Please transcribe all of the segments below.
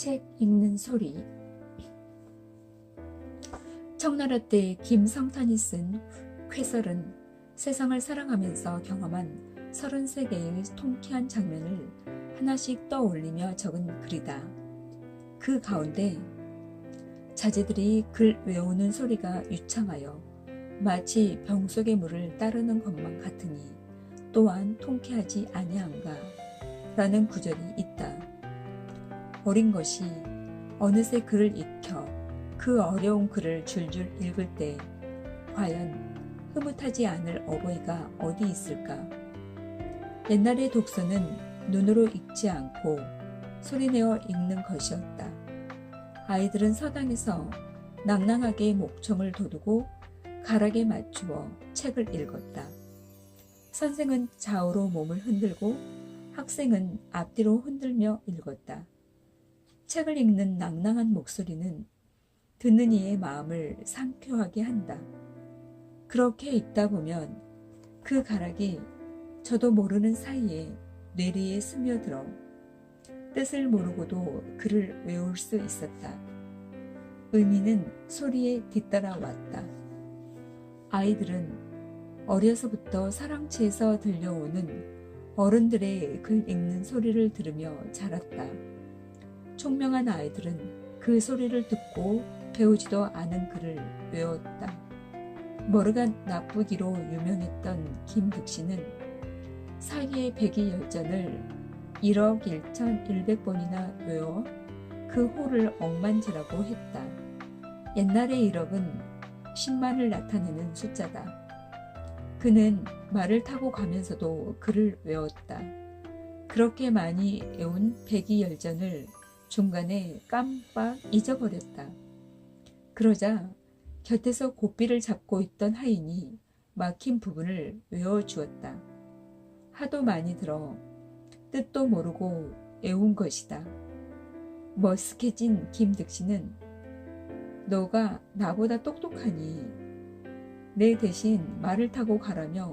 책 읽는 소리 청나라 때 김성탄이 쓴 쾌설은 세상을 사랑하면서 경험한 33개의 통쾌한 장면을 하나씩 떠올리며 적은 글이다. 그 가운데 자제들이 글 외우는 소리가 유창하여 마치 병 속의 물을 따르는 것만 같으니 또한 통쾌하지 아니한가 라는 구절이 있다. 어린 것이 어느새 글을 익혀 그 어려운 글을 줄줄 읽을 때 과연 흐뭇하지 않을 어버이가 어디 있을까? 옛날의 독서는 눈으로 읽지 않고 소리내어 읽는 것이었다. 아이들은 서당에서 낭낭하게 목청을 돋우고 가락에 맞추어 책을 읽었다. 선생은 좌우로 몸을 흔들고 학생은 앞뒤로 흔들며 읽었다. 책을 읽는 낭낭한 목소리는 듣는 이의 마음을 상쾌하게 한다. 그렇게 읽다 보면 그 가락이 저도 모르는 사이에 뇌리에 스며들어 뜻을 모르고도 글을 외울 수 있었다. 의미는 소리에 뒤따라 왔다. 아이들은 어려서부터 사랑치에서 들려오는 어른들의 글 읽는 소리를 들으며 자랐다. 총명한 아이들은 그 소리를 듣고 배우지도 않은 글을 외웠다. 머리가 나쁘기로 유명했던 김득씨는 사기의 백이 열전을 1억 1,100번이나 외워 그 호를 억만지라고 했다. 옛날의 1억은 10만을 나타내는 숫자다. 그는 말을 타고 가면서도 글을 외웠다. 그렇게 많이 외운 백이 열전을 중간에 깜빡 잊어버렸다. 그러자 곁에서 고삐를 잡고 있던 하인이 막힌 부분을 외워주었다. 하도 많이 들어 뜻도 모르고 외운 것이다. 머쓱해진 김득씨는 너가 나보다 똑똑하니 내 대신 말을 타고 가라며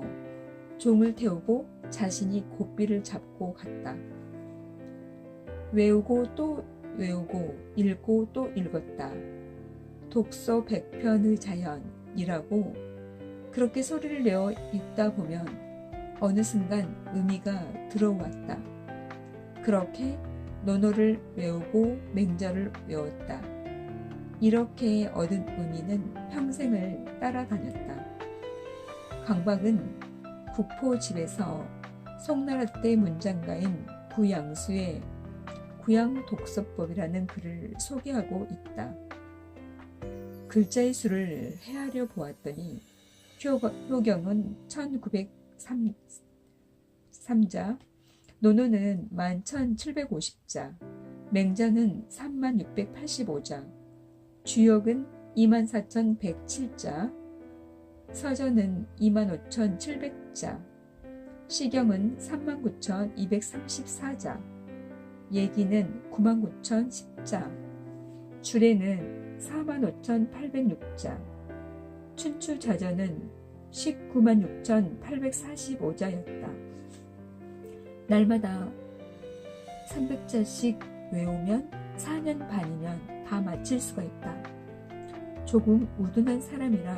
종을 태우고 자신이 고삐를 잡고 갔다. 외우고 또 외우고 읽고 또 읽었다. 독서 백편의 자연이라고 그렇게 소리를 내어 읽다 보면 어느 순간 의미가 들어왔다. 그렇게 논어를 외우고 맹자를 외웠다. 이렇게 얻은 의미는 평생을 따라다녔다. 강박은 국포 집에서 송나라 때 문장가인 구양수의 구양 독서법이라는 글을 소개하고 있다. 글자의 수를 헤아려 보았더니 효경은 1903자, 논어는 11,750자, 맹자는 3685자, 주역은 24,107자, 서전은 25,700자, 시경은 39,234자, 얘기는 99,010자, 주례는 45,806자, 춘추자전은 196,845자였다. 날마다 300자씩 외우면 4년 반이면 다 마칠 수가 있다. 조금 우둔한 사람이라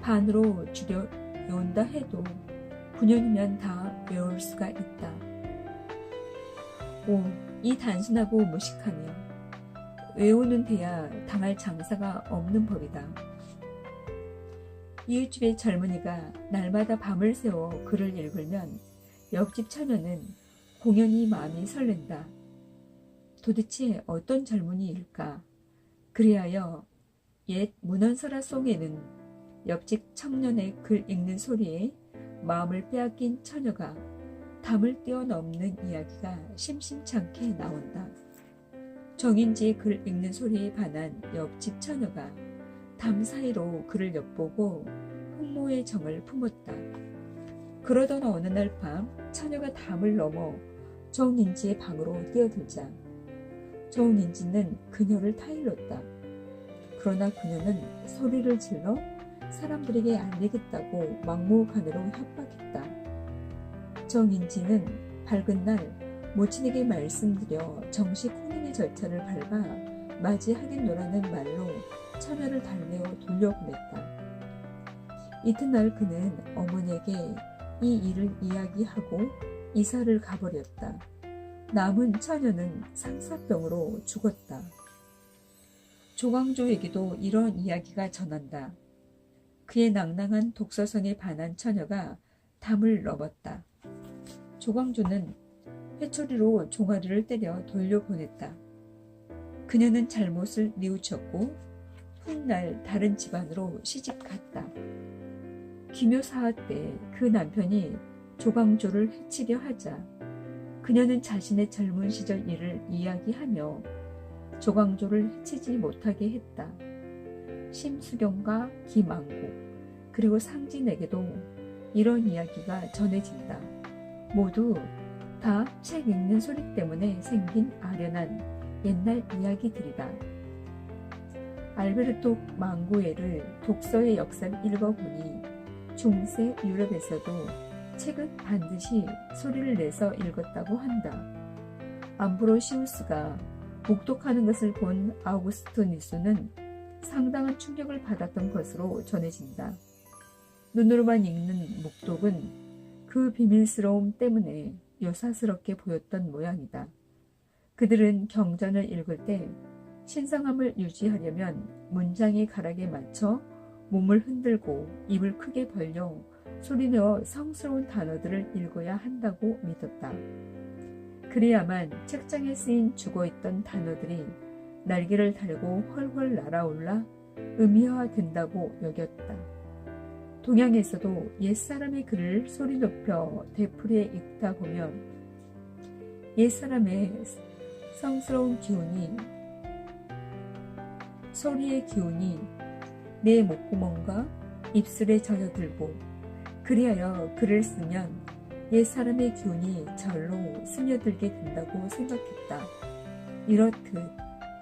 반으로 줄여 외운다 해도 9년이면 다 외울 수가 있다. 오, 이 단순하고 무식하며 외우는 데야 당할 장사가 없는 법이다. 이웃집의 젊은이가 날마다 밤을 새워 글을 읽으면 옆집 처녀는 공연히 마음이 설렌다. 도대체 어떤 젊은이일까? 그리하여 옛 문헌설화 속에는 옆집 청년의 글 읽는 소리에 마음을 빼앗긴 처녀가 담을 뛰어넘는 이야기가 심심찮게 나온다. 정인지의 글 읽는 소리에 반한 옆집 처녀가 담 사이로 그를 엿보고 흑모의 정을 품었다. 그러던 어느 날 밤 처녀가 담을 넘어 정인지의 방으로 뛰어들자 정인지는 그녀를 타일렀다. 그러나 그녀는 소리를 질러 사람들에게 알리겠다고 막무가내로 협박했다. 정인지는 밝은 날 모친에게 말씀드려 정식 혼인의 절차를 밟아 맞이하겠노라는 말로 처녀를 달래어 돌려보냈다. 이튿날 그는 어머니에게 이 일을 이야기하고 이사를 가버렸다. 남은 처녀는 상사병으로 죽었다. 조광조에게도 이런 이야기가 전한다. 그의 낭낭한 독서성에 반한 처녀가 담을 넘었다. 조광조는 회초리로 종아리를 때려 돌려보냈다. 그녀는 잘못을 뉘우쳤고 훗날 다른 집안으로 시집갔다. 기묘사화 때 그 남편이 조광조를 해치려 하자 그녀는 자신의 젊은 시절 일을 이야기하며 조광조를 해치지 못하게 했다. 심수경과 김왕국 그리고 상진에게도 이런 이야기가 전해진다. 모두 다 책 읽는 소리 때문에 생긴 아련한 옛날 이야기들이다. 알베르토 망고에를 독서의 역사를 읽어보니 중세 유럽에서도 책은 반드시 소리를 내서 읽었다고 한다. 암브로시우스가 목독하는 것을 본 아우구스토 니스는 상당한 충격을 받았던 것으로 전해진다. 눈으로만 읽는 목독은 그 비밀스러움 때문에 요사스럽게 보였던 모양이다. 그들은 경전을 읽을 때 신성함을 유지하려면 문장의 가락에 맞춰 몸을 흔들고 입을 크게 벌려 소리내어 성스러운 단어들을 읽어야 한다고 믿었다. 그래야만 책장에 쓰인 죽어있던 단어들이 날개를 달고 헐헐 날아올라 의미화된다고 여겼다. 동양에서도 옛사람의 글을 소리 높여 되풀이해 읽다 보면 옛사람의 성스러운 기운이 소리의 기운이 내 목구멍과 입술에 젖어들고 그리하여 글을 쓰면 옛 사람의 기운이 절로 스며들게 된다고 생각했다. 이렇듯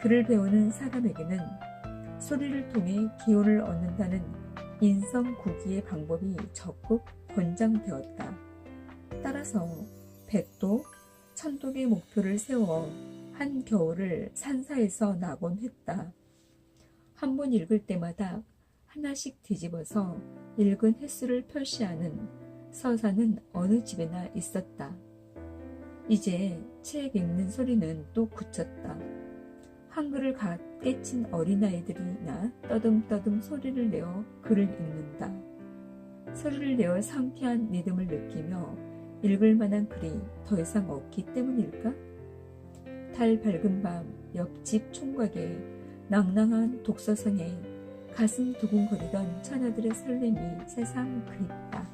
글을 배우는 사람에게는 소리를 통해 기운을 얻는다는 인성 구기의 방법이 적극 권장되었다. 따라서 백도, 천독의 목표를 세워 한 겨울을 산사에서 나곤 했다. 한 번 읽을 때마다 하나씩 뒤집어서 읽은 횟수를 표시하는 서사는 어느 집에나 있었다. 이제 책 읽는 소리는 또 굳혔다. 한글을 갓 깨친 어린아이들이나 떠듬떠듬 소리를 내어 글을 읽는다. 소리를 내어 상쾌한 리듬을 느끼며 읽을 만한 글이 더 이상 없기 때문일까? 달 밝은 밤 옆집 총각의 낭낭한 독서성에 가슴 두근거리던 처녀들의 설렘이 세상 그립다.